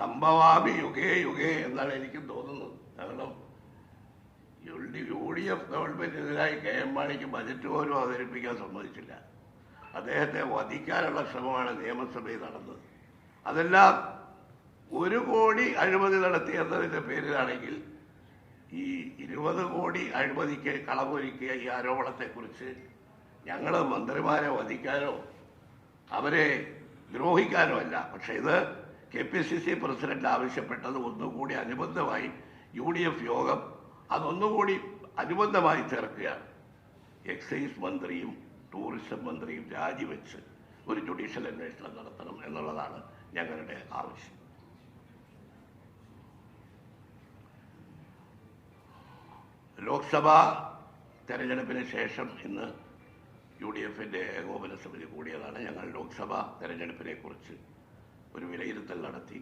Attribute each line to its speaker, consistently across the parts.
Speaker 1: സംഭവാമി യുഗേ യുഗേ എന്നാണ് എനിക്ക് തോന്നുന്നത്. കാരണം യു ഡി എഫ് ഗവൺമെന്റിനെതിരായി കെ എം മാണിക്ക് ബജറ്റ് പോലും അവതരിപ്പിക്കാൻ സമ്മതിച്ചില്ല. അദ്ദേഹത്തെ വധിക്കാനുള്ള ശ്രമമാണ് നിയമസഭയിൽ നടന്നത്. അതെല്ലാം ഒരു കോടി അഴിമതി നടത്തി എന്നതിന്റെ പേരിലാണെങ്കിൽ ഈ ഇരുപത് കോടി അഴിമതിക്ക് കളമൊരുക്കിയ ഈ ആരോപണത്തെക്കുറിച്ച് ഞങ്ങൾ മന്ത്രിമാരെ വധിക്കാനോ അവരെ ദ്രോഹിക്കാനോ അല്ല. പക്ഷേ ഇത് K P C C president ആവശ്യപ്പെട്ടത് ഒന്നുകൂടി അനുബന്ധമായി യു ഡി എഫ് യോഗം അതൊന്നുകൂടി അനുബന്ധമായി ചേർക്കുകയാണ്. എക്സൈസ് മന്ത്രിയും ടൂറിസം മന്ത്രിയും രാജിവെച്ച് ഒരു ജുഡീഷ്യൽ അന്വേഷണം നടത്തണം എന്നുള്ളതാണ് ഞങ്ങളുടെ ആവശ്യം. ലോക്സഭാ തെരഞ്ഞെടുപ്പിന് ശേഷം ഇന്ന് യു ഡി എഫിന്റെ ഏകോപന സമിതി കൂടിയതാണ് ഞങ്ങൾ ലോക്സഭാ തെരഞ്ഞെടുപ്പിനെ കുറിച്ച് ഒരു വിലയിരുത്തൽ നടത്തി.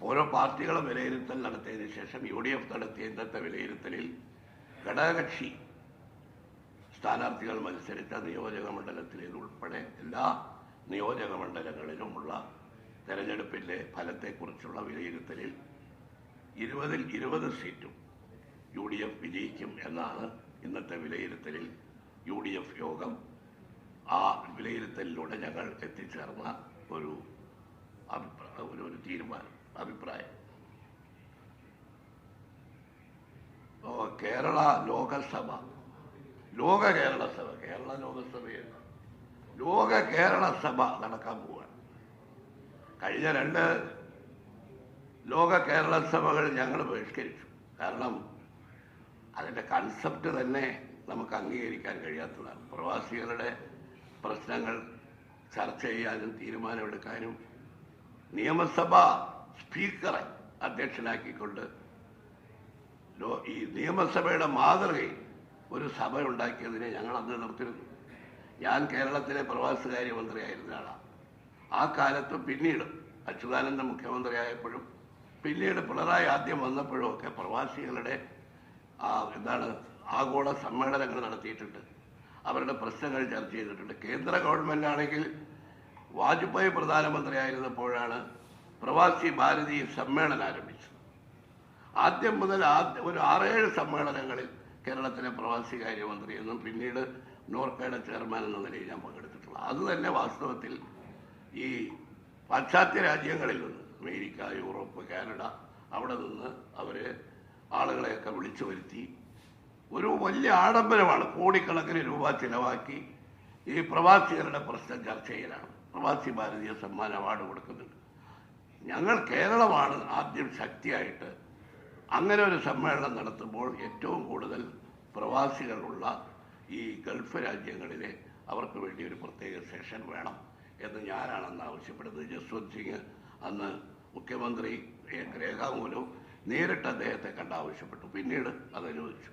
Speaker 1: ഓരോ പാർട്ടികളും വിലയിരുത്തൽ നടത്തിയതിന് ശേഷം യു ഡി എഫ് നടത്തിയ ഇന്നത്തെ വിലയിരുത്തലിൽ ഘടകകക്ഷി സ്ഥാനാർത്ഥികൾ മത്സരിച്ച നിയോജക മണ്ഡലത്തിൽ ഉൾപ്പെടെ എല്ലാ നിയോജക മണ്ഡലങ്ങളിലുമുള്ള തെരഞ്ഞെടുപ്പിന്റെ ഫലത്തെക്കുറിച്ചുള്ള വിലയിരുത്തലിൽ ഇരുപതിൽ ഇരുപത് സീറ്റും യു ഡി എഫ് വിജയിക്കും എന്നാണ് ഇന്നത്തെ വിലയിരുത്തലിൽ യു ഡി എഫ് യോഗം ആ വിലയിരുത്തലിലൂടെ ഞങ്ങൾ എത്തിച്ചേർന്ന ഒരു അഭിപ്രായ ഒരു തീരുമാനം അഭിപ്രായം. കേരള ലോകസഭ. ലോക കേരള സഭ കേരള ലോകസഭയല്ല ലോക കേരള സഭ നടക്കാൻ പോവുകയാണ് കഴിഞ്ഞ രണ്ട് ലോക കേരള സഭകൾ ഞങ്ങൾ ബഹിഷ്കരിച്ചു. കാരണം അതിന്റെ കൺസെപ്റ്റ് തന്നെ നമുക്ക് അംഗീകരിക്കാൻ കഴിയാത്തതാണ്. പ്രവാസികളുടെ പ്രശ്നങ്ങൾ ചർച്ച ചെയ്യാനും തീരുമാനമെടുക്കാനും നിയമസഭാ സ്പീക്കറെ അധ്യക്ഷനാക്കിക്കൊണ്ട് ഈ നിയമസഭയുടെ മാതൃകയിൽ ഒരു സഭ ഉണ്ടാക്കിയതിനെ ഞങ്ങൾ അന്ന് നിർത്തിരുന്നു ഞാൻ കേരളത്തിലെ പ്രവാസകാര്യ മന്ത്രിയായിരുന്ന ആളാണ് ആ കാലത്ത് പിന്നീട് അച്യുതാനന്ദ മുഖ്യമന്ത്രിയായപ്പോഴും പിന്നീട് പിണറായി ആദ്യം വന്നപ്പോഴും ഒക്കെ പ്രവാസികളുടെ എന്താണ് ആഗോള സമ്മേളനങ്ങൾ നടത്തിയിട്ടുണ്ട്. അവരുടെ പ്രശ്നങ്ങൾ ചർച്ച ചെയ്തിട്ടുണ്ട്. കേന്ദ്ര ഗവൺമെന്റ് ആണെങ്കിൽ വാജ്പേയി പ്രധാനമന്ത്രിയായിരുന്നപ്പോഴാണ് പ്രവാസി ഭാരതീയ സമ്മേളനം ആരംഭിച്ചത്. ആദ്യം മുതൽ ആദ്യ ഒരു ആറേഴ് സമ്മേളനങ്ങളിൽ കേരളത്തിലെ പ്രവാസി കാര്യമന്ത്രി എന്നും പിന്നീട് നോർക്കയുടെ ചെയർമാൻ എന്ന നിലയിൽ ഞാൻ പങ്കെടുത്തിട്ടുള്ളത്. അത് തന്നെ വാസ്തവത്തിൽ ഈ പാശ്ചാത്യ രാജ്യങ്ങളിൽ നിന്ന് അമേരിക്ക യൂറോപ്പ് കാനഡ അവിടെ നിന്ന് അവർ ആളുകളെയൊക്കെ വിളിച്ചു വരുത്തി ഒരു വലിയ ആഡംബരമാണ് കോടിക്കണക്കിന് രൂപ ചിലവാക്കി ഈ പ്രവാസികളുടെ പ്രശ്നം ചർച്ച ചെയ്യലാണ്. പ്രവാസി ഭാരതീയ സമ്മാന അവാർഡ് കൊടുക്കുന്നുണ്ട്. ഞങ്ങൾ കേരളമാണ് ആദ്യം ശക്തിയായിട്ട് അങ്ങനെ ഒരു സമ്മേളനം നടത്തുമ്പോൾ ഏറ്റവും കൂടുതൽ പ്രവാസികളുള്ള ഈ ഗൾഫ് രാജ്യങ്ങളിലെ അവർക്ക് വേണ്ടി ഒരു പ്രത്യേക സെഷൻ വേണം എന്ന് ഞാനാണെന്ന് ആവശ്യപ്പെടുന്നത്. ജസ്വന്ത് സിംഗ് അന്ന് മുഖ്യമന്ത്രി രേഖാമൂലവും നേരിട്ട് അദ്ദേഹത്തെ കണ്ട് ആവശ്യപ്പെട്ടു. പിന്നീട് അത് അനുവദിച്ചു.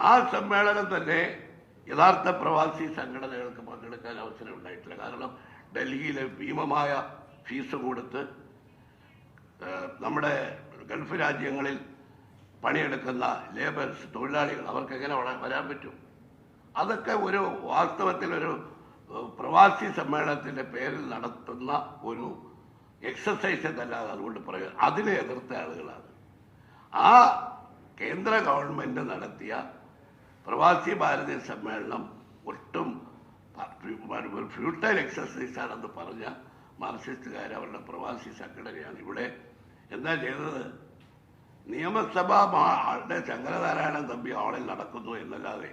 Speaker 1: ആ സമ്മേളനം തന്നെ യഥാർത്ഥ പ്രവാസി സംഘടനകൾക്ക് പങ്കെടുക്കാൻ അവസരം ഉണ്ടായിട്ടില്ല. കാരണം ഡൽഹിയിലെ ഭീമമായ ഫീസ് കൊടുത്ത് നമ്മുടെ ഗൾഫ് രാജ്യങ്ങളിൽ പണിയെടുക്കുന്ന ലേബേഴ്സ് തൊഴിലാളികൾ അവർക്ക് എങ്ങനെ വരാൻ- പറ്റും? അതൊക്കെ ഒരു വാസ്തവത്തിൽ ഒരു പ്രവാസി സമ്മേളനത്തിന്റെ പേരിൽ നടത്തുന്ന ഒരു എക്സസൈസ് എന്നല്ലാതെ അതുകൊണ്ട് പറയുക അതിനെ എതിർത്ത ആളുകളാണ്. ആ കേന്ദ്ര ഗവൺമെന്റ് നടത്തിയ പ്രവാസി ഭാരതീയ സമ്മേളനം ഒട്ടും ഫ്യൂട്ടൈൽ എക്സസൈസ് ആണെന്ന് പറഞ്ഞ മാർക്സിസ്റ്റുകാർ അവരുടെ പ്രവാസി സംഘടനയാണ് ഇവിടെ. എന്താ ചെയ്തത് നിയമസഭ ആളുടെ ശങ്കരനാരായണൻ തമ്പി ഹാളിൽ നടക്കുന്നു എന്നല്ലാതെ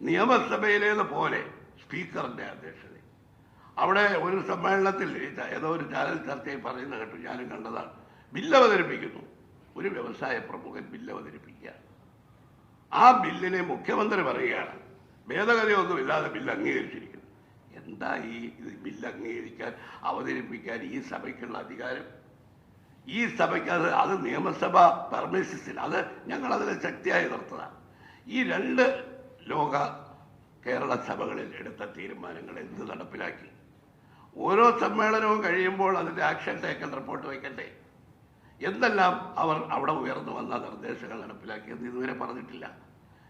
Speaker 1: നിയമസഭയിലേത് പോലെ സ്പീക്കറിന്റെ അധ്യക്ഷത. അവിടെ ഒരു സമ്മേളനത്തിൽ ഏതോ ഒരു ചാനൽ ചർച്ചയിൽ പറയുന്ന കേട്ടു ഞാനും കണ്ടതാണ്. ബില്ല് അവതരിപ്പിക്കുന്നു. ഒരു വ്യവസായ പ്രമുഖൻ ബില്ല് അവതരിപ്പിക്കുക ആ ബില്ലിനെ മുഖ്യമന്ത്രി പറയുകയാണ്. ഭേദഗതിയൊന്നുമില്ലാതെ ബില്ല് അംഗീകരിച്ചിരിക്കുന്നു. എന്താ ഈ ഇത് ബില്ല് അംഗീകരിക്കാൻ അവതരിപ്പിക്കാൻ ഈ സഭയ്ക്കുള്ള അധികാരം? ഈ സഭയ്ക്ക് അത് അത് നിയമസഭ പെർമിഷൻസിൽ അത് ഞങ്ങൾ അതിനെ ശക്തിയായി നിർത്തതാണ് ഈ രണ്ട് ലോക കേരള സഭകളിൽ എടുത്ത തീരുമാനങ്ങൾ എന്ത് നടപ്പിലാക്കി? ഓരോ സമ്മേളനവും കഴിയുമ്പോൾ അതിന്റെ ആക്ഷൻ ടേക്കൺ റിപ്പോർട്ട് വയ്ക്കട്ടെ എന്തെല്ലാം അവർ അവിടെ ഉയർന്നു വന്ന നിർദ്ദേശങ്ങൾ നടപ്പിലാക്കിയെന്ന് ഇതുവരെ പറഞ്ഞിട്ടില്ല.